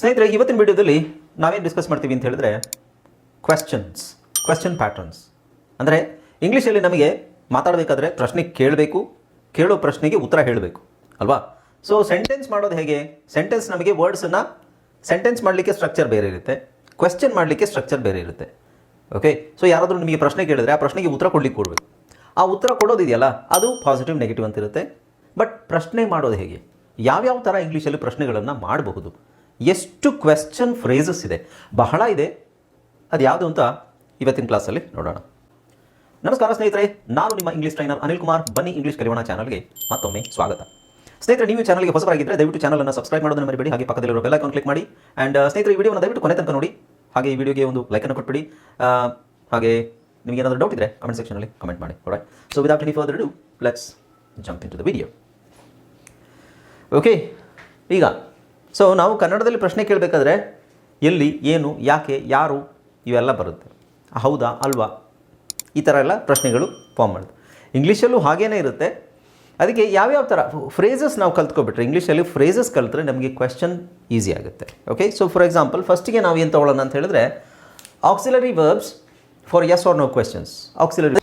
ಸ್ನೇಹಿತರೆ, ಇವತ್ತಿನ ವಿಡಿಯೋದಲ್ಲಿ ನಾವೇನು ಡಿಸ್ಕಸ್ ಮಾಡ್ತೀವಿ ಅಂತ ಹೇಳಿದ್ರೆ ಕ್ವೆಶ್ಚನ್ಸ್ ಕ್ವೆಶ್ಚನ್ ಪ್ಯಾಟರ್ನ್ಸ್ ಅಂದರೆ ಇಂಗ್ಲೀಷಲ್ಲಿ ನಮಗೆ ಮಾತಾಡಬೇಕಾದ್ರೆ ಪ್ರಶ್ನೆ ಕೇಳಬೇಕು, ಕೇಳೋ ಪ್ರಶ್ನೆಗೆ ಉತ್ತರ ಹೇಳಬೇಕು, ಅಲ್ವಾ? ಸೊ ಸೆಂಟೆನ್ಸ್ ಮಾಡೋದು ಹೇಗೆ? ಸೆಂಟೆನ್ಸ್ ನಮಗೆ ವರ್ಡ್ಸನ್ನು ಸೆಂಟೆನ್ಸ್ ಮಾಡಲಿಕ್ಕೆ ಸ್ಟ್ರಕ್ಚರ್ ಬೇರೆ ಇರುತ್ತೆ ಕ್ವೆಶ್ಚನ್ ಮಾಡಲಿಕ್ಕೆ ಸ್ಟ್ರಕ್ಚರ್ ಬೇರೆ ಇರುತ್ತೆ. ಓಕೆ ಸೊ ಯಾರಾದರೂ ನಿಮಗೆ ಪ್ರಶ್ನೆ ಕೇಳಿದ್ರೆ ಆ ಪ್ರಶ್ನೆಗೆ ಉತ್ತರ ಕೊಡ್ಲಿಕ್ಕೆ ಕೊಡಬೇಕು. ಆ ಉತ್ತರ ಕೊಡೋದಿದೆಯಲ್ಲ ಅದು ಪಾಸಿಟಿವ್ ನೆಗೆಟಿವ್ ಅಂತಿರುತ್ತೆ ಬಟ್ ಪ್ರಶ್ನೆ ಮಾಡೋದು ಹೇಗೆ? ಯಾವ್ಯಾವ ಥರ ಇಂಗ್ಲೀಷಲ್ಲಿ ಪ್ರಶ್ನೆಗಳನ್ನು ಮಾಡಬಹುದು? ಎಷ್ಟು ಕ್ವೆಶ್ಚನ್ ಫ್ರೇಸಸ್ ಇದೆ. ಬಹಳ ಇದೆ. ಅದು ಯಾವುದು ಅಂತ ಇವತ್ತಿನ ಕ್ಲಾಸಲ್ಲಿ ನೋಡೋಣ. ನಮಸ್ಕಾರ ಸ್ನೇಹಿತರೆ, ನಾನು ನಿಮ್ಮ ಇಂಗ್ಲೀಷ್ ಟ್ರೈನರ್ ಅನಿಲ್ ಕುಮಾರ್. ಬನ್ನಿ ಇಂಗ್ಲೀಷ್ ಕಲಿಯೋಣ ಚಾನಲ್ಗೆ ಮತ್ತೊಮ್ಮೆ ಸ್ವಾಗತ. ಸ್ನೇಹಿತರೆ, ನೀವು ಚಾನಲ್ಗೆ ಹೊಸಬರಾಗಿದ್ದರೆ ದಯವಿಟ್ಟು ಚಾನಲನ್ನು ಸಬ್ಸ್ಕ್ರೈಬ್ ಮಾಡೋದನ್ನು ಮರಿಬೇಡಿ. ಹಾಗೆ ಪಕ್ಕದಲ್ಲಿರೋ ಬೆಲ್ ಐಕಾನ್ ಕ್ಲಿಕ್ ಮಾಡಿ. ಆ್ಯಂಡ್ ಸ್ನೇಹಿತರೆ, ಈ ವಿಡಿಯೋನ ದಯವಿಟ್ಟು ಕೊನೆ ತನಕ ನೋಡಿ. ಹಾಗೆ ಈ ವಿಡಿಯೋಗೆ ಒಂದು ಲೈಕನ್ನು ಕೊಟ್ಬಿಡಿ. ಹಾಗೆ ನಿಮಗೆ ಏನಾದರೂ ಡೌಟ್ ಇದ್ದರೆ ಕಮೆಂಟ್ ಸೆಕ್ಷನಲ್ಲಿ ಕಮೆಂಟ್ ಮಾಡಿ. Right so without any further ado let's jump into the video okay ಈಗ ಸೊ ನಾವು ಕನ್ನಡದಲ್ಲಿ ಪ್ರಶ್ನೆ ಕೇಳಬೇಕಾದ್ರೆ ಎಲ್ಲಿ, ಏನು, ಯಾಕೆ, ಯಾರು ಇವೆಲ್ಲ ಬರುತ್ತೆ. ಹೌದಾ, ಅಲ್ವಾ? ಈ ಥರ ಎಲ್ಲ ಪ್ರಶ್ನೆಗಳು ಫಾರ್ಮ್ ಮಾಡುತ್ತೆ. ಇಂಗ್ಲೀಷಲ್ಲೂ ಹಾಗೇನೇ ಇರುತ್ತೆ. ಅದಕ್ಕೆ ಯಾವ್ಯಾವ ಥರ ಫ್ರೇಸಸ್ ನಾವು ಕಲ್ತ್ಕೊಬಿಟ್ರೆ ಇಂಗ್ಲೀಷಲ್ಲಿ ಫ್ರೇಸಸ್ ಕಲಿತ್ರೆ ನಮಗೆ ಕ್ವೆಶನ್ ಈಸಿ ಆಗುತ್ತೆ. ಓಕೆ ಸೊ ಫಾರ್ ಎಕ್ಸಾಂಪಲ್ ಫಸ್ಟಿಗೆ ನಾವು ಏನು ತೊಗೊಳ್ಳೋಣ ಅಂತ ಹೇಳಿದ್ರೆ auxiliary verbs for yes or no questions auxiliary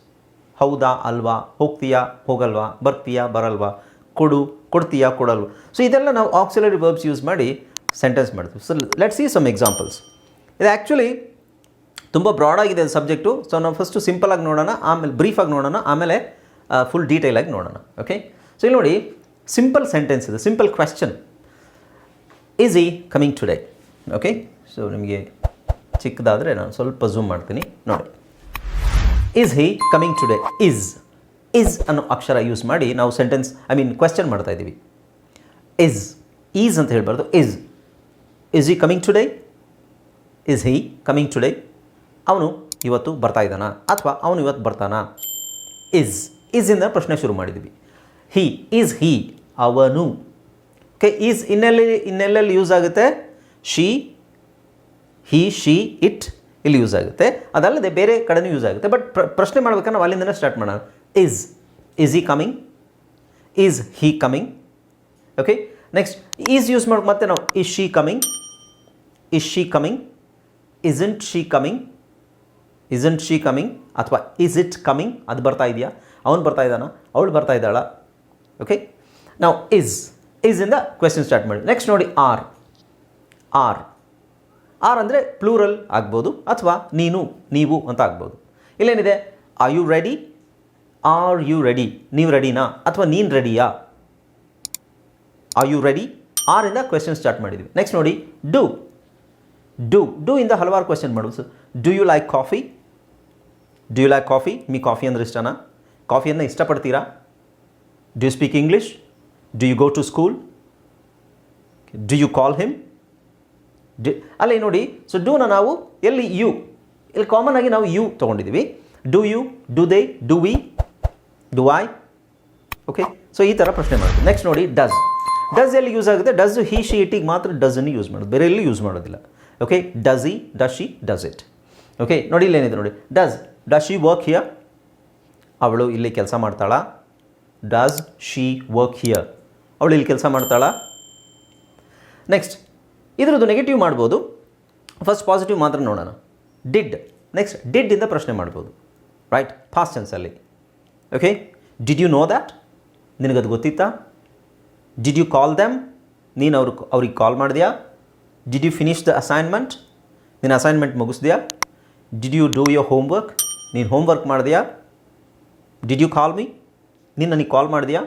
ಹೌದಾ ಅಲ್ವಾ? ಹೋಗ್ತೀಯಾ? ಹೋಗಲ್ವಾ? ಬರ್ತೀಯಾ? ಬರಲ್ವಾ? ಕೊಡು, ಕೊಡ್ತೀಯಾ? ಕೊಡಲ್ವಾ? ಸೊ ಇದೆಲ್ಲ ನಾವು ಆಕ್ಸಿಲರಿ ವರ್ಬ್ಸ್ ಯೂಸ್ ಮಾಡಿ ಸೆಂಟೆನ್ಸ್ ಮಾಡ್ತೀವಿ. So let see some examples ಇದು ಆ್ಯಕ್ಚುಲಿ ತುಂಬ ಬ್ರಾಡಾಗಿದೆ ಸಬ್ಜೆಕ್ಟು ಸೊ ನಾವು ಫಸ್ಟು ಸಿಂಪಲಾಗಿ ನೋಡೋಣ, ಆಮೇಲೆ ಬ್ರೀಫಾಗಿ ನೋಡೋಣ, ಆಮೇಲೆ ಫುಲ್ ಡೀಟೇಲಾಗಿ ನೋಡೋಣ. ಓಕೆ ಸೊ ಇಲ್ಲಿ ನೋಡಿ ಸಿಂಪಲ್ ಸೆಂಟೆನ್ಸ್ ಇದೆ. Simple question is he coming today okay so ನಿಮಗೆ ಚಿಕ್ಕದಾದರೆ ನಾನು ಸ್ವಲ್ಪ ಝೂಮ್ ಮಾಡ್ತೀನಿ. ನೋಡಿ. Is he coming today is is ಅನ್ನೋ ಅಕ್ಷರ ಯೂಸ್ ಮಾಡಿ ನಾವು ಸೆಂಟೆನ್ಸ್ ಐ ಮೀನ್ ಕ್ವೆಶ್ಚನ್ ಮಾಡ್ತಾ ಇದ್ದೀವಿ. ಇಸ್ ಈಸ್ ಅಂತ ಹೇಳ್ಬಾರ್ದು. Is is he coming today is he coming today ಅವನು ಇವತ್ತು ಬರ್ತಾ ಇದ್ದಾನಾ? ಅಥವಾ ಅವನು ಇವತ್ತು ಬರ್ತಾನಾ? ಇಸ್ ಇಂದ ಪ್ರಶ್ನೆ ಶುರು ಮಾಡಿದ್ವಿ ಹಿ ಈಸ್ ಹಿ ಅವನು. ಓಕೆ ಈಸ್ ಇನ್ನೆಲ್ಲಿ, ಇನ್ನೆಲ್ಲೆಲ್ಲಿ ಯೂಸ್ ಆಗುತ್ತೆ? ಶಿ ಹಿ ಶಿ ಇಟ್ ಇಲ್ಲಿ ಯೂಸ್ ಆಗುತ್ತೆ. ಅದಲ್ಲದೆ ಬೇರೆ ಕಡೆನೂ ಯೂಸ್ ಆಗುತ್ತೆ. ಬಟ್ ಪ್ರಶ್ನೆ ಮಾಡ್ಬೇಕಾದ್ರೆ ನಾವು ಅಲ್ಲಿಂದನೇ ಸ್ಟಾರ್ಟ್ ಮಾಡೋಣ. Is is he coming is he coming okay next is use ಮಾಡಿ ಮತ್ತೆ ನಾವು is she coming is she coming isn't she coming isn't she coming ಅಥವಾ ಇಸ್ ಇಟ್ ಕಮಿಂಗ್ ಅದು ಬರ್ತಾ ಇದೆಯಾ? ಅವನು ಬರ್ತಾ ಇದ್ದಾನ? ಅವಳು ಬರ್ತಾ ಇದ್ದಾಳ? ಓಕೆ ನಾವು ಇಸ್ ಇಸಿಂದ ಕ್ವೆಶನ್ ಸ್ಟಾರ್ಟ್ ಮಾಡಿ. ನೆಕ್ಸ್ಟ್ ನೋಡಿ ಆರ್ ಆರ್ ಆರ್ ಅಂದರೆ ಪ್ಲೂರಲ್ ಆಗ್ಬೋದು ಅಥವಾ ನೀನು, ನೀವು ಅಂತ ಆಗ್ಬೋದು. ಇಲ್ಲೇನಿದೆ? Are you ready are you ready ನೀವು ರೆಡಿನಾ ಅಥವಾ ನೀನು ರೆಡಿಯಾ ಆರ್ ಯು ರೆಡಿ ಆರಿಂದ ಕ್ವೆಶನ್ ಸ್ಟಾರ್ಟ್ ಮಾಡಿದ್ವಿ. ನೆಕ್ಸ್ಟ್ ನೋಡಿ ಡು ಡು ಡು ಇಂದ ಹಲವಾರು ಕ್ವೆಶನ್ ಮಾಡ್ಬೋದು do you like coffee do you like coffee me coffee ಅಂದರೆ ಇಷ್ಟನಾ? ಕಾಫಿಯನ್ನು ಇಷ್ಟಪಡ್ತೀರಾ? Do you speak English do you go to school do you call him D ಅಲ್ಲಿ ನೋಡಿ ಸೊ ಡೂನ ನಾವು ಎಲ್ಲಿ ಯು ಇಲ್ಲಿ ಕಾಮನ್ ಆಗಿ ನಾವು ಯು ತೊಗೊಂಡಿದ್ದೀವಿ. Do you do they do we do I okay so ಈ ಥರ ಪ್ರಶ್ನೆ ಮಾಡೋದು. ನೆಕ್ಸ್ಟ್ ನೋಡಿ ಡಸ್ ಡಸ್ ಎಲ್ಲಿ ಯೂಸ್ ಆಗುತ್ತೆ? ಡಸ್ ಹಿ ಶಿ ಇಟಿಗೆ ಮಾತ್ರ ಡಸನ್ನು ಯೂಸ್ ಮಾಡೋದು. ಬೇರೆ ಎಲ್ಲಿ ಯೂಸ್ ಮಾಡೋದಿಲ್ಲ. Okay does he does she does it okay ನೋಡಿ ಇಲ್ಲೇನಿದೆ ನೋಡಿ. Does does she work here ಅವಳು ಇಲ್ಲಿ ಕೆಲಸ ಮಾಡ್ತಾಳ? ಡಸ್ ಶಿ ವರ್ಕ್ ಹಿಯರ್ ಅವಳು ಇಲ್ಲಿ ಕೆಲಸ ಮಾಡ್ತಾಳ? ನೆಕ್ಸ್ಟ್ ಇದರದ್ದು ನೆಗೆಟಿವ್ ಮಾಡ್ಬೋದು. ಫಸ್ಟ್ ಪಾಸಿಟಿವ್ ಮಾತ್ರ ನೋಡೋಣ. ಡಿಡ್ ನೆಕ್ಸ್ಟ್ ಡಿಡ್ ಇಂದ ಪ್ರಶ್ನೆ ಮಾಡ್ಬೋದು. Right fast ಟೆನ್ಸಲ್ಲಿ okay did you know that ನಿನಗದು ಗೊತ್ತಿತ್ತಾ? ಡಿಡ್ ಯು ಕಾಲ್ ದ್ಯಾಮ್ ನೀನು ಅವ್ರು, ಅವ್ರಿಗೆ ಕಾಲ್ ಮಾಡಿದ್ಯಾ? Did you finish the assignment ನಿನ್ನ assignment ಮುಗಿಸ್ದ್ಯಾ? Did you do your homework ನೀನು ಹೋಮ್ವರ್ಕ್ ಮಾಡಿದ್ಯಾ? ಡಿಡ್ ಯು ಕಾಲ್ ಮೀ ನೀನು ನನಗೆ ಕಾಲ್ ಮಾಡಿದ್ಯಾ?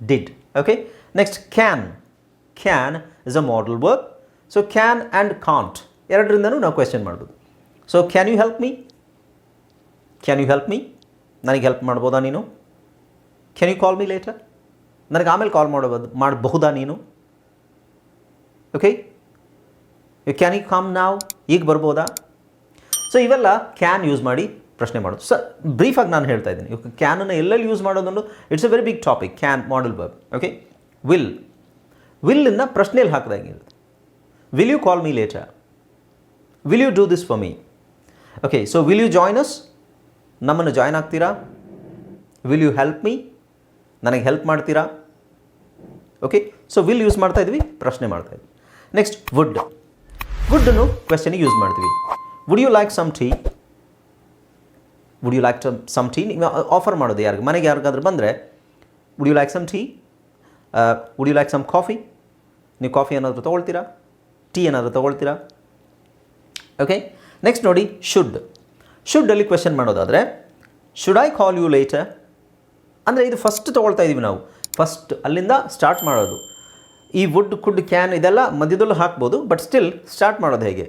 Did okay next can can is a modal verb so can and can't ಎರಡರಿಂದನೂ ನಾವು question ಮಾಡ್ಬೋದು. So can you help me can you help me ನನಗೆ help ಮಾಡ್ಬೋದಾ ನೀನು? Can you call me later ನನಗೆ ಆಮೇಲೆ ಕಾಲ್ ಮಾಡಬಹುದು ಮಾಡಬಹುದಾ ನೀನು? Okay you can you come ನಾವು ಈಗ ಬರ್ಬೋದಾ? ಸೊ ಇವೆಲ್ಲ ಕ್ಯಾನ್ ಯೂಸ್ ಮಾಡಿ ಪ್ರಶ್ನೆ ಮಾಡೋದು. ಸರ್ ಬ್ರೀಫಾಗಿ ನಾನು ಹೇಳ್ತಾ ಇದ್ದೀನಿ. ಕ್ಯಾನನ್ನು ಎಲ್ಲೆಲ್ಲಿ use ಮಾಡೋದೊಂದು it's a very big topic can modal verb okay will ವಿಲ್ಲನ್ನು ಪ್ರಶ್ನೆಯಲ್ಲಿ ಹಾಕಿದಾಗಿರುತ್ತೆ will you call me later will you do this for me okay so will you join us ನಮ್ಮನ್ನು ಜಾಯ್ನ್ ಆಗ್ತೀರಾ? ವಿಲ್ ಯು ಹೆಲ್ಪ್ ಮೀ ನನಗೆ help ಮಾಡ್ತೀರಾ? Okay so will use ಮಾಡ್ತಾ ಇದ್ವಿ, ಪ್ರಶ್ನೆ ಮಾಡ್ತಾ ಇದ್ವಿ. ನೆಕ್ಸ್ಟ್ ವುಡ್ ವುಡ್ಡನ್ನು ಕ್ವೆಶನಿಗೆ ಯೂಸ್ ಮಾಡ್ತೀವಿ. Would you like some tea would you like some tea ನೀವು ಆಫರ್ ಮಾಡೋದು ಯಾರಿಗೆ? ಮನೆಗೆ ಯಾರಿಗಾದ್ರೂ ಬಂದರೆ would you like some tea would you like some coffee ನೀವು ಕಾಫಿ ಏನಾದರೂ ತೊಗೊಳ್ತೀರಾ? ಟೀ ಏನಾದರೂ ತೊಗೊಳ್ತೀರಾ? ಓಕೆ ನೆಕ್ಸ್ಟ್ ನೋಡಿ ಶುಡ್ ಶುಡ್ಡಲ್ಲಿ ಕ್ವೆಶನ್ ಮಾಡೋದಾದರೆ should I call you later ಅಂದರೆ ಇದು ಫಸ್ಟ್ ತೊಗೊಳ್ತಾ ಇದ್ದೀವಿ ನಾವು. ಫಸ್ಟ್ ಅಲ್ಲಿಂದ ಸ್ಟಾರ್ಟ್ ಮಾಡೋದು. ಈ ವುಡ್ ಕುಡ್ ಕ್ಯಾನ್ ಇದೆಲ್ಲ ಮಧ್ಯದಲ್ಲೂ ಹಾಕ್ಬೋದು ಬಟ್ ಸ್ಟಿಲ್ ಸ್ಟಾರ್ಟ್ ಮಾಡೋದು ಹೇಗೆ?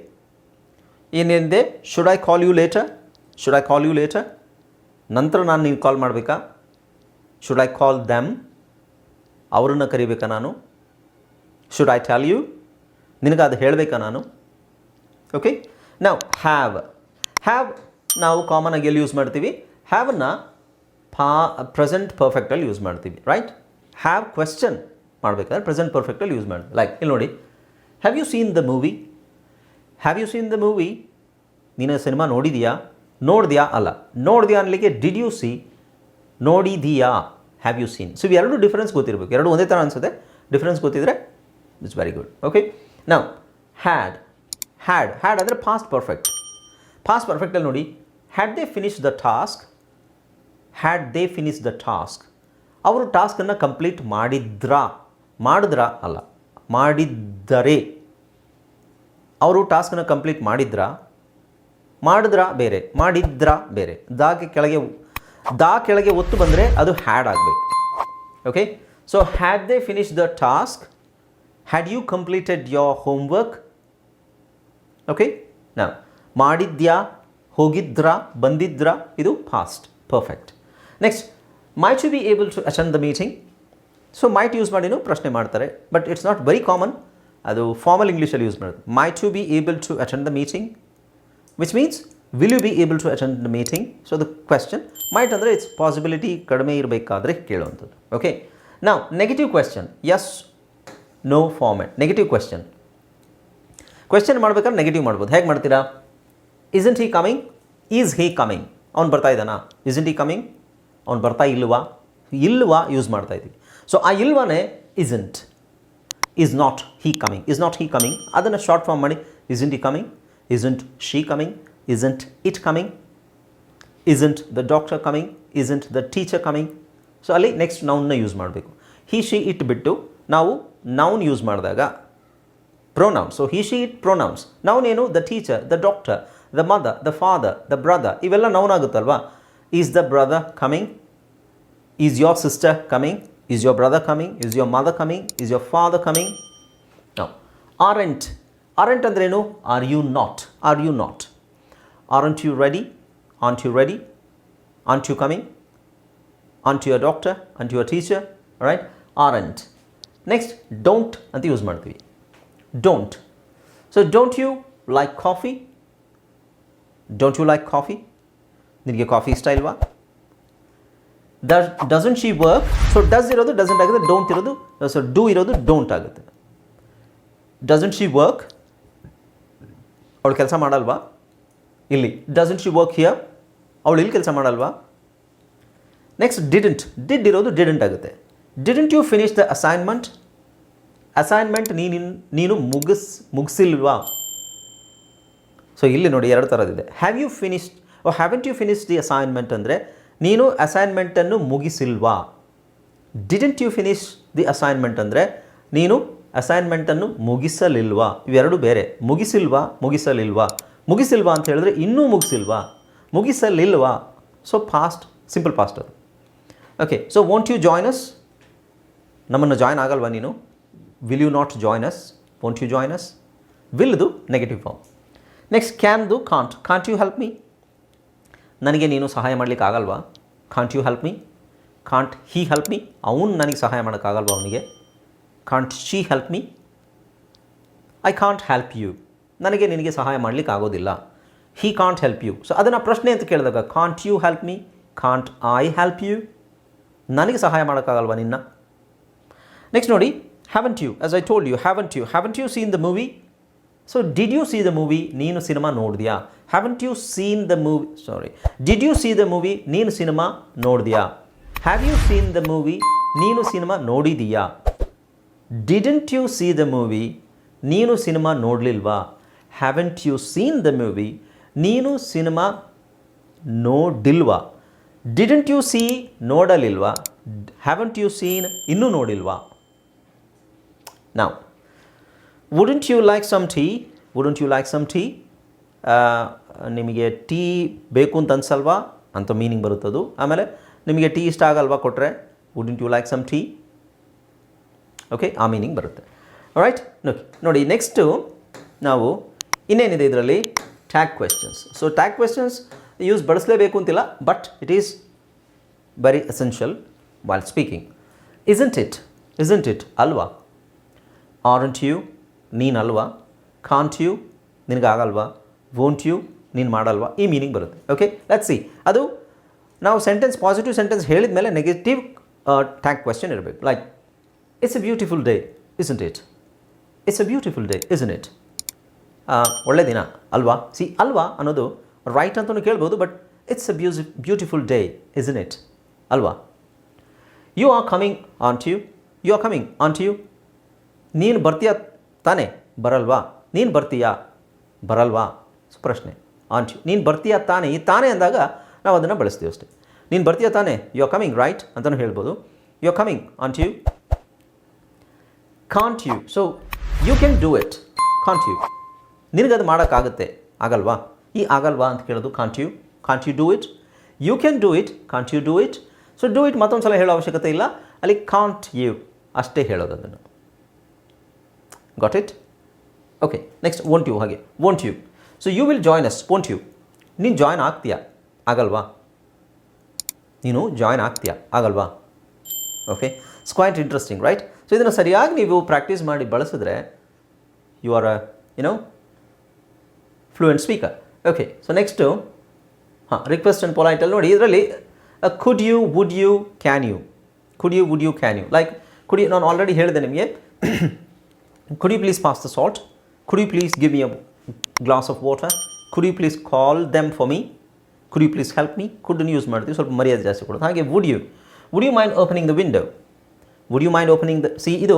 ಏನೇನಿದೆ? Should I call you later should I call you later ನಂತರ ನಾನು ನೀವು ಕಾಲ್ ಮಾಡಬೇಕಾ? ಶುಡ್ ಐ ಕಾಲ್ ದ್ಯಾಮ್ ಅವರನ್ನು ಕರಿಬೇಕಾ ನಾನು? ಶುಡ್ ಐ ಟ್ಯಾಲ್ ಯು ನಿನಗೆ ಅದು ಹೇಳಬೇಕಾ ನಾನು? ಓಕೆ ನಾವು ಹ್ಯಾವ್ ಹ್ಯಾವ್ ನಾವು ಕಾಮನ್ ಆಗಿ ಎಲ್ಲಿ ಯೂಸ್ ಮಾಡ್ತೀವಿ? ಹ್ಯಾವನ್ನ ಪಾ ಪ್ರೆಸೆಂಟ್ ಪರ್ಫೆಕ್ಟಲ್ಲಿ ಯೂಸ್ ಮಾಡ್ತೀವಿ ರೈಟ್ ಹ್ಯಾವ್ ಕ್ವೆಶ್ಚನ್ ಮಾಡಬೇಕಾದ್ರೆ ಪ್ರೆಸೆಂಟ್ ಪರ್ಫೆಕ್ಟಲ್ಲಿ ಯೂಸ್ ಮಾಡಿ ಲೈಕ್ ಇಲ್ಲಿ ನೋಡಿ. Have you seen the movie have you seen the movie ನೀನು ಸಿನಿಮಾ ನೋಡಿದೀಯಾ? ನೋಡಿದ್ಯಾ? ಅಲ್ಲ. ನೋಡಿದ್ಯಾ ಅನ್ಲಿಕ್ಕೆ ಡಿಡ್ ಯು ಸಿ ನೋಡಿದೀಯಾ? ಹ್ಯಾವ್ ಯು ಸೀನ್ ಸೊ ಇವೆರಡು ಡಿಫ್ರೆನ್ಸ್ ಗೊತ್ತಿರಬೇಕು. ಎರಡು ಒಂದೇ ಥರ ಅನಿಸುತ್ತೆ. ಡಿಫ್ರೆನ್ಸ್ ಗೊತ್ತಿದ್ರೆ ಇಟ್ಸ್ ವೆರಿ ಗುಡ್ ಓಕೆ ನಾವು ಹ್ಯಾಡ್ ಹ್ಯಾಡ್ ಹ್ಯಾಡ್ ಅಂದರೆ ಪಾಸ್ಟ್ ಪರ್ಫೆಕ್ಟ್ ಪಾಸ್ಟ್ ಪರ್ಫೆಕ್ಟಲ್ಲಿ ನೋಡಿ had they finish the task had they finish the task ಅವರು ಟಾಸ್ಕನ್ನು ಕಂಪ್ಲೀಟ್ ಮಾಡಿದ್ರಾ? ಮಾಡಿದ್ರಾ ಅಲ್ಲ. ಮಾಡಿದ್ದರೆ. ಅವರು ಟಾಸ್ಕನ್ನು ಕಂಪ್ಲೀಟ್ ಮಾಡಿದ್ರಾ? ಮಾಡಿದ್ರಾ ಬೇರೆ. ಮಾಡಿದ್ರಾ ಬೇರೆ. ದಾಗೆ ಕೆಳಗೆ ದಾ ಕೆಳಗೆ ಒತ್ತು ಬಂದರೆ ಅದು ಹ್ಯಾಡ್ ಆಗಬೇಕು. Okay so had they finish the task had you completed your homework okay ನಾ ಮಾಡಿದ್ಯಾ, ಹೋಗಿದ್ರಾ, ಬಂದಿದ್ರಾ? ಇದು past perfect next might you be able to attend the meeting so might use ಮಾಡಿನೂ ಪ್ರಶ್ನೆ ಮಾಡ್ತಾರೆ but it's not very common ಅದು formal ಇಂಗ್ಲೀಷಲ್ಲಿ ಯೂಸ್ ಮಾಡೋದು. Might you be able to attend the meeting which means will you be able to attend the meeting so the question might ಅಂದರೆ it's possibility ಕಡಿಮೆ ಇರಬೇಕಾದ್ರೆ ಕೇಳುವಂಥದ್ದು. Okay ನಾವು negative question yes no format negative question question ಮಾಡ್ಬೇಕಾದ್ರೆ negative ಮಾಡ್ಬೋದು. ಹೇಗೆ ಮಾಡ್ತೀರಾ? Isn't he coming is he coming ಅವ್ನು ಬರ್ತಾ ಇದ್ದಾನಾ? ಇಸಂಟ್ ಹಿ ಕಮಿಂಗ್ ಅವ್ನು ಬರ್ತಾ ಇಲ್ವಾ? ಇಲ್ವಾ ಯೂಸ್ ಮಾಡ್ತಾ ಇದ್ದೀವಿ. ಸೊ ಆ ಇಲ್ವಾನೇ isn't is not he coming is not he coming ಅದನ್ನು ಶಾರ್ಟ್ ಫಾರ್ಮ್ ಮಾಡಿ. Isn't he coming isn't she coming isn't it coming isn't the doctor coming isn't the teacher coming so ಅಲ್ಲಿ next ನೌನ್ನ use ಮಾಡಬೇಕು. He she it ಬಿಟ್ಟು ನಾವು noun use ಮಾಡಿದಾಗ pronouns so he she it pronouns ನೌನೇನು the teacher the doctor the mother the father the brother ಇವೆಲ್ಲ noun ಆಗುತ್ತಲ್ವಾ? Is the brother coming is your sister coming is your brother coming is your mother coming is your father coming now aren't aren't ಅಂದ್ರೇನು are you not are you not aren't you ready aren't you ready aren't you coming aren't your doctor aren't your teacher right aren't next don't ಅಂತ use ಮಾಡ್ತೀವಿ. Don't so don't you like coffee don't you like coffee ನಿನಗೆ coffee ಇಷ್ಟ ಇಲ್ವಾ? Does doesn't she work so does ಇರೋದು doesn't ಆಗುತ್ತೆ. Don't ಇರೋದು so do ಇರೋದು don't ಆಗುತ್ತೆ. ಡಸಂಟ್ ಶಿ ವರ್ಕ್ ಅವಳು ಕೆಲಸ ಮಾಡಲ್ವಾ? ಇಲ್ಲಿ. ಡಸಂಟ್ ಶಿ ವರ್ಕ್ ಹಿಯರ್ ಅವಳು ಇಲ್ಲಿ ಕೆಲಸ ಮಾಡಲ್ವಾ? ನೆಕ್ಸ್ಟ್ ಡಿಡೆಂಟ್ ಡಿಡ್ ಇರೋದು ಡಿಡೆಂಟ್ ಆಗುತ್ತೆ. Didn't you finish the assignment assignment ನೀನು ನೀನು ಮುಗಿಸ್ ಮುಗಿಸಿಲ್ವಾ? ಸೊ ಇಲ್ಲಿ ನೋಡಿ ಎರಡು ಥರದಿದೆ have you finished or haven't you finish the assignment ಅಂದರೆ, ನೀನು ಅಸೈನ್ಮೆಂಟನ್ನು ಮುಗಿಸಿಲ್ವಾ? Didn't you finish the assignment ಅಂದರೆ, ನೀನು ಅಸೈನ್ಮೆಂಟನ್ನು ಮುಗಿಸಲಿಲ್ವಾ? ಇವೆರಡು ಬೇರೆ. ಮುಗಿಸಿಲ್ವಾ? ಮುಗಿಸಲಿಲ್ವಾ? ಮುಗಿಸಿಲ್ವಾ ಅಂತ ಹೇಳಿದ್ರೆ ಇನ್ನೂ ಮುಗಿಸಿಲ್ವಾ? ಮುಗಿಸಲಿಲ್ವಾ? ಸೊ ಫಾಸ್ಟ್ ಸಿಂಪಲ್ ಫಾಸ್ಟ್ ಅದು. Okay so won't you join us ನಮ್ಮನ್ನು ಜಾಯ್ನ್ ಆಗಲ್ವಾ ನೀನು? Will you not join us won't you join us ವಿಲ್ದು negative form next ಕ್ಯಾನ್ದು can't can't you help me ನನಗೆ ನೀನು ಸಹಾಯ ಮಾಡಲಿಕ್ಕೆ ಆಗಲ್ವಾ? Can't you help me can't he help me ಅವನು ನನಗೆ ಸಹಾಯ ಮಾಡೋಕ್ಕಾಗಲ್ವಾ ಅವನಿಗೆ? Can't she help me I can't help you ನನಗೆ ನಿನಗೆ ಸಹಾಯ ಮಾಡಲಿಕ್ಕೆ ಆಗೋದಿಲ್ಲ. He can't help you so ಅದನ್ನು ಪ್ರಶ್ನೆ ಅಂತ ಕೇಳಿದಾಗ can't you help me can't I help you ನನಗೆ ಸಹಾಯ ಮಾಡೋಕ್ಕಾಗಲ್ವಾ ನಿನ್ನ? ನೆಕ್ಸ್ಟ್ ನೋಡಿ haven't you as I told you haven't you haven't you seen the movie so did you see the movie ನೀನು ಸಿನಿಮಾ ನೋಡಿದ್ಯಾ? Haven't you seen the movie sorry did you see the movie ನೀನು cinema ನೋಡಿದ್ಯಾ? Have you seen the movie ನೀನು cinema ನೋಡಿದೀಯಾ? Didn't you see the movie ನೀನು cinema ನೋಡಲಿಲ್ವಾ? Haven't you seen the movie ನೀನು cinema ನೋಡಿಲ್ವಾ didn't you see ನೋಡಲಿಲ್ವಾ? Haven't you seen ಇನ್ನೂ ನೋಡಿಲ್ವಾ? ನಾವು wouldn't you like some tea Wouldn't you like some tea ನಿಮಗೆ tea ಬೇಕು ಅಂತ ಅನ್ಸಲ್ವಾ? ಅಂತ ಮೀನಿಂಗ್ ಬರುತ್ತದು. ಆಮೇಲೆ ನಿಮಗೆ ಟೀ ಇಷ್ಟ ಆಗಲ್ವಾ ಕೊಟ್ಟರೆ wouldn't you like some tea okay ಆ ಮೀನಿಂಗ್ ಬರುತ್ತೆ. ರೈಟ್ ಓಕೆ ನೋಡಿ ನೆಕ್ಸ್ಟು ನಾವು ಇನ್ನೇನಿದೆ ಇದರಲ್ಲಿ? Tag questions so tag questions use ಬಳಸಲೇಬೇಕು ಅಂತಿಲ್ಲ but it is very essential while speaking isn't it isn't it ಅಲ್ವಾ? ಆರಂಟ್ ಯು ನೀನು ಅಲ್ವಾ? ಕಾಂಟ್ ಯು ನಿನಗಾಗಲ್ವಾ? ವೋಂಟ್ ಯು ನೀನು ಮಾಡಲ್ವಾ? ಈ ಮೀನಿಂಗ್ ಬರುತ್ತೆ. ಓಕೆ ಲೆಟ್ ಸಿ ಅದು ನಾವು ಸೆಂಟೆನ್ಸ್ ಪಾಸಿಟಿವ್ ಸೆಂಟೆನ್ಸ್ ಹೇಳಿದ ಮೇಲೆ ನೆಗೆಟಿವ್ ಟ್ಯಾಗ್ ಕ್ವೆಶನ್ ಇರಬೇಕು. Like it's a beautiful day isn't it it's a beautiful day isn't it ಒಳ್ಳೆ ದಿನ, ಅಲ್ವಾ? ಸಿ ಅಲ್ವಾ ಅನ್ನೋದು ರೈಟ್ ಅಂತಲೂ ಕೇಳ್ಬೋದು but it's a busy beautiful day isn't it ಅಲ್ವಾ? You are coming aren't you you are coming aren't you ನೀನು ಬರ್ತೀಯ ತಾನೇ ಬರಲ್ವಾ? ನೀನು ಬರ್ತೀಯಾ? ಬರಲ್ವಾ? ಪ್ರಶ್ನೆ. ಟು ನೀನು ಬರ್ತೀಯ ತಾನೇ? ಈ ತಾನೇ ಅಂದಾಗ ನಾವು ಅದನ್ನು ಬಳಸ್ತೀವಿ ಅಷ್ಟೇ. ನೀನು ಬರ್ತೀಯಾ ತಾನೇ? ಯು ಆರ್ ಕಮಿಂಗ್ ರೈಟ್ ಅಂತಲೂ ಹೇಳ್ಬೋದು. You are coming aren't you can't you so you can do it can't you ನಿನಗದು ಮಾಡೋಕ್ಕಾಗುತ್ತೆ. ಆಗಲ್ವಾ? ಈ ಆಗಲ್ವಾ ಅಂತ ಕೇಳೋದು can't you can't you do it you can do it can't you do it so do it ಮತ್ತೊಂದು ಸಲ ಹೇಳೋ ಅವಶ್ಯಕತೆ ಇಲ್ಲ. ಅಲ್ಲಿ ಕಾಂಟ್ ಯು ಅಷ್ಟೇ ಹೇಳೋದು ಅದನ್ನು. Got it okay next won't you ಹಾಗೆ won't you so you will join us won't you ನೀನು ಜಾಯ್ನ್ ಆಗ್ತೀಯಾ? ಆಗಲ್ವಾ? ನೀನು ಜಾಯ್ನ್ ಆಗ್ತೀಯಾ? ಆಗಲ್ವಾ? Okay it's quite interesting right so ಇದನ್ನು ಸರಿಯಾಗಿ ನೀವು ಪ್ರಾಕ್ಟೀಸ್ ಮಾಡಿ ಬಳಸಿದ್ರೆ you are you know fluent speaker okay so next ಹಾಂ ರಿಕ್ವೆಸ್ಟ್ ಆ್ಯಂಡ್ ಪೊಲೈಟಲ್ಲಿ ನೋಡಿ, ಇದರಲ್ಲಿ could you would you can you could you would you can you like could ನಾನು ಆಲ್ರೆಡಿ ಹೇಳಿದೆ ನಿಮಗೆ could you please pass the salt could you please give me a glass of water could you please call them for me could you please help me could use ಮಾಡ್ತೀವಿ ಸ್ವಲ್ಪ ಮರ್ಯಾದೆ ಜಾಸ್ತಿ ಕೊಡೋದು ಹಾಗೆ would you would you mind opening the window would you mind opening the C ಇದು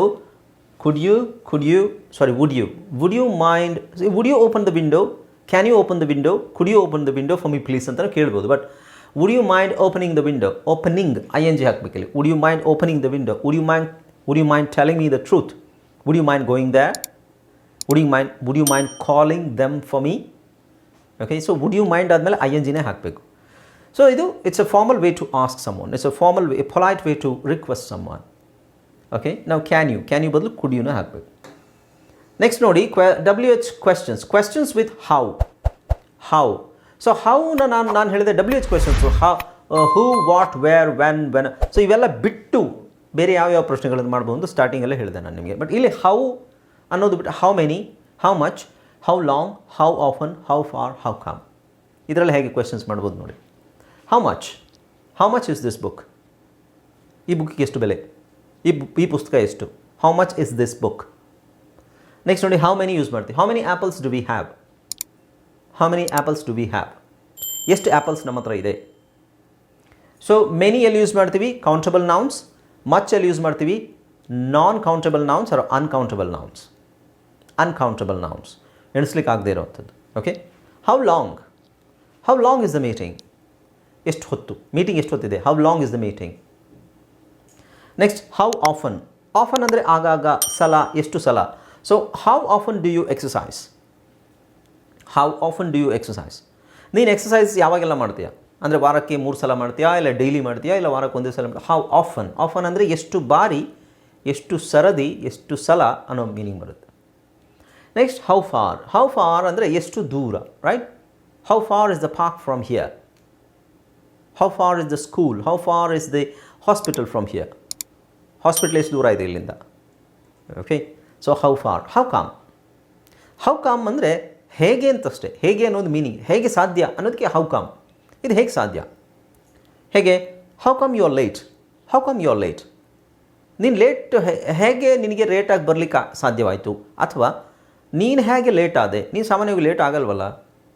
could you could you sorry would you would you mind would you open the window can you open the window could you open the window for me please ಅಂತ ಕೇಳ್ಬೋದು but would you mind opening the window opening I N G ಹಾಕಬೇಕಿಲ್ಲಿ would you mind opening the window would you mind would you mind telling me the truth Would you mind going there would you mind would you mind calling them for me okay so would you mind ಆದಮೇಲೆ I N ಜಿನೇ ಹಾಕಬೇಕು. So ಇದು it's a formal way to ask someone it's a formal way polite way to request someone okay ನಾವು can you can you ಬದಲು could ಯುನ ಹಾಕಬೇಕು. Next ನೋಡಿ ಕ್ವೆ W H questions questions with how how so ಹೌನ ನಾನು ನಾನು ಹೇಳಿದೆ W H questions how who what where when when so ಇವೆಲ್ಲ ಬಿಟ್ಟು ಬೇರೆ ಯಾವ ಯಾವ ಪ್ರಶ್ನೆಗಳನ್ನು ಮಾಡ್ಬೋದು ಸ್ಟಾರ್ಟಿಂಗಲ್ಲೇ ಹೇಳಿದೆ ನಾನು ನಿಮಗೆ. ಬಟ್ ಇಲ್ಲಿ ಹೌ ಅನ್ನೋದು ಬಿಟ್ಟು how many how much how long how often how far how come ಇದರಲ್ಲಿ ಹೇಗೆ ಕ್ವೆಶನ್ಸ್ ಮಾಡ್ಬೋದು ನೋಡಿ. How much how much is this book ಈ ಬುಕ್ಕಿಗೆ ಎಷ್ಟು ಬೆಲೆ? ಈ ಈ ಪುಸ್ತಕ ಎಷ್ಟು? How much is this book next ನೋಡಿ ಹೌ ಮೆನಿ ಯೂಸ್ ಮಾಡ್ತೀವಿ? How many apples do we have how many apples do we have ಎಷ್ಟು ಆ್ಯಪಲ್ಸ್ ನಮ್ಮ ಹತ್ರ ಇದೆ? ಸೊ ಮೆನಿಯಲ್ಲಿ ಯೂಸ್ ಮಾಡ್ತೀವಿ. ಕೌಂಟಬಲ್ ನೌನ್ಸ್ ಮಚ್ ಅಲ್ಲಿ ಯೂಸ್ ಮಾಡ್ತೀವಿ non countable nouns or uncountable nouns uncountable nouns ಎಣಿಸ್ಲಿಕ್ಕೆ ಆಗದೆ ಇರೋವಂಥದ್ದು. Okay how long how long is the meeting ಎಷ್ಟು ಹೊತ್ತು? ಮೀಟಿಂಗ್ ಎಷ್ಟು ಹೊತ್ತಿದೆ? How long is the meeting next how often often ಅಂದರೆ ಆಗಾಗ, ಸಲ, ಎಷ್ಟು ಸಲ? So how often do you exercise how often do you exercise ನೀನು ಎಕ್ಸಸೈಸ್ ಯಾವಾಗೆಲ್ಲ ಮಾಡ್ತೀಯಾ? ಅಂದರೆ ವಾರಕ್ಕೆ ಮೂರು ಸಲ ಮಾಡ್ತೀಯಾ ಇಲ್ಲ ಡೈಲಿ ಮಾಡ್ತೀಯಾ ಇಲ್ಲ ವಾರಕ್ಕೆ ಒಂದೇ ಸಲ ಮಾಡ್ತೀಯಾ? ಹೌ ಆಫನ್ ಆಫನ್ ಅಂದರೆ ಎಷ್ಟು ಬಾರಿ, ಎಷ್ಟು ಸರದಿ, ಎಷ್ಟು ಸಲ ಅನ್ನೋ ಮೀನಿಂಗ್ ಬರುತ್ತೆ. Next how far how far ಅಂದರೆ ಎಷ್ಟು ದೂರ right how far is the park from here how far is the school how far is the hospital from here hospital ಎಷ್ಟು ದೂರ ಇದೆ ಇಲ್ಲಿಂದ? Okay so how far how come how come ಅಂದರೆ ಹೇಗೆ ಅಂತಷ್ಟೇ, ಹೇಗೆ ಅನ್ನೋದು ಮೀನಿಂಗ್ ಹೇಗೆ ಸಾಧ್ಯ ಅನ್ನೋದಕ್ಕೆ ಹೌ ಕಮ್ ಇದು ಹೇಗೆ ಸಾಧ್ಯ? ಹೇಗೆ? How come you are late how come you are late ನೀನು ಲೇಟ್ ಹೇಗೆ ನಿನಗೆ ಲೇಟಾಗಿ ಬರಲಿಕ್ಕೆ ಸಾಧ್ಯವಾಯಿತು? ಅಥವಾ ನೀನು ಹೇಗೆ ಲೇಟ್ ಆದೆ? ನೀನು ಸಾಮಾನ್ಯವಾಗಿ late ಆಗಲ್ವಲ್ಲ?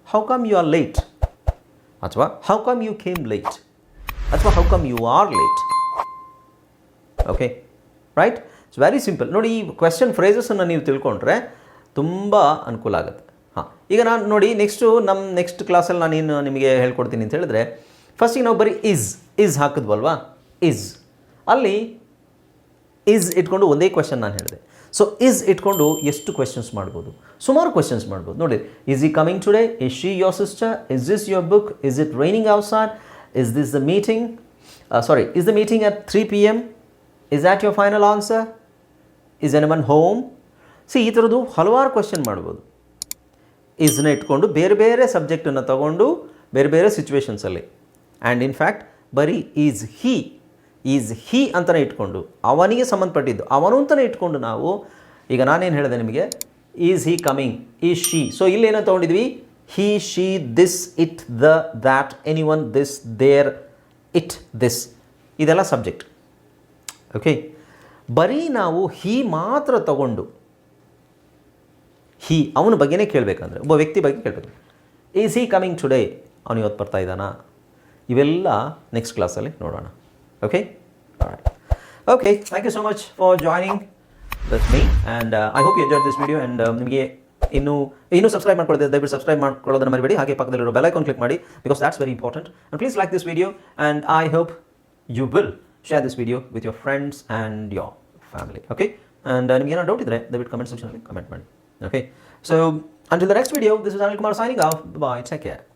How come you are late ಅಥವಾ how come you came late ಅಥವಾ how come you are late okay right it's very simple ನೋಡಿ, ಈ ಕ್ವೆಶನ್ ಫ್ರೇಸಸನ್ನು ನೀವು ತಿಳ್ಕೊಂಡ್ರೆ ತುಂಬ ಅನುಕೂಲ ಆಗುತ್ತೆ. ಈಗ ನಾನು ನೋಡಿ ನೆಕ್ಸ್ಟು ನಮ್ಮ ನೆಕ್ಸ್ಟ್ ಕ್ಲಾಸಲ್ಲಿ ನಾನೇನು ನಿಮಗೆ ಹೇಳ್ಕೊಡ್ತೀನಿ ಅಂತ ಹೇಳಿದ್ರೆ ಫಸ್ಟಿಗೆ ನಾವು ಬರೀ ಇಸ್ ಇಸ್ ಹಾಕಿದ್ವಲ್ವಾ? ಇಸ್ ಅಲ್ಲಿ ಇಸ್ ಇಟ್ಕೊಂಡು ಒಂದೇ ಕ್ವೆಶನ್ ನಾನು ಹೇಳಿದೆ. ಸೊ ಇಸ್ ಇಟ್ಕೊಂಡು ಎಷ್ಟು ಕ್ವೆಶನ್ಸ್ ಮಾಡ್ಬೋದು? ಸುಮಾರು ಕ್ವೆಶನ್ಸ್ ಮಾಡ್ಬೋದು. ನೋಡಿ ಇಸ್ ಈ coming today is she your sister is this your book is it raining outside is this the meeting sorry is the meeting at three P M is at your final answer is N Mann home C ಈ ಥರದ್ದು ಹಲವಾರು question ಮಾಡ್ಬೋದು. ಇಸ್ನ ಇಟ್ಕೊಂಡು ಬೇರೆ ಬೇರೆ ಸಬ್ಜೆಕ್ಟನ್ನು ತಗೊಂಡು ಬೇರೆ ಬೇರೆ ಸಿಚುವೇಶನ್ಸಲ್ಲಿ ಆ್ಯಂಡ್ ಇನ್ಫ್ಯಾಕ್ಟ್ ಬರೀ ಈಸ್ ಹಿ ಈಸ್ ಹಿ ಅಂತಲೇ ಇಟ್ಕೊಂಡು, ಅವನಿಗೆ ಸಂಬಂಧಪಟ್ಟಿದ್ದು, ಅವನು ಅಂತಲೇ ಇಟ್ಕೊಂಡು ನಾವು, ಈಗ ನಾನೇನು ಹೇಳಿದೆ ನಿಮಗೆ is he coming is she so ಇಲ್ಲೇನೋ ತೊಗೊಂಡಿದ್ವಿ he she this it the that any one this there it this ಇದೆಲ್ಲ ಸಬ್ಜೆಕ್ಟ್. ಓಕೆ ಬರೀ ನಾವು ಹೀ ಮಾತ್ರ ತಗೊಂಡು ಹೀ ಅವನ ಬಗ್ಗೆನೇ ಕೇಳಬೇಕಂದ್ರೆ, ಒಬ್ಬ ವ್ಯಕ್ತಿ ಬಗ್ಗೆ ಕೇಳಬೇಕು. ಈಸ್ ಹಿ ಕಮಿಂಗ್ ಟುಡೇ ಅವನು ಇವತ್ತು ಬರ್ತಾ ಇದ್ದಾನಾ? ಇವೆಲ್ಲ ನೆಕ್ಸ್ಟ್ ಕ್ಲಾಸಲ್ಲಿ ನೋಡೋಣ. Okay okay thank you so much for joining this me and I hope you enjoy this video and ನಿಮಗೆ ಇನ್ನೂ ಇನ್ನೂ ಸಬ್ಸ್ಕ್ರೈಬ್ ಮಾಡ್ಕೊಳ್ಳೋದು ದಯವಿಟ್ಟು ಸಬ್ಸ್ಕ್ರೈಬ್ ಮಾಡ್ಕೊಳ್ಳೋದನ್ನ ಮರಿಬೇಡಿ. ಹಾಗೆ ಪಕ್ಕದಲ್ಲಿರೋ ಬೆಲ್ ಐಕಾನ್ ಕ್ಲಿಕ್ ಮಾಡಿ because that's very important and please like this video and I hope you will share this video with your friends and your family okay and ನಿಮ್ಗೆ ಏನೋ ಡೌಟ್ ಇದ್ದರೆ ದಯವಿಟ್ಟು ಕಮೆಂಟ್ ಸೆಕ್ಷನಲ್ಲಿ comment ಮಾಡಿ. Okay, so until the next video, this is Anil Kumar signing off. Bye, take care.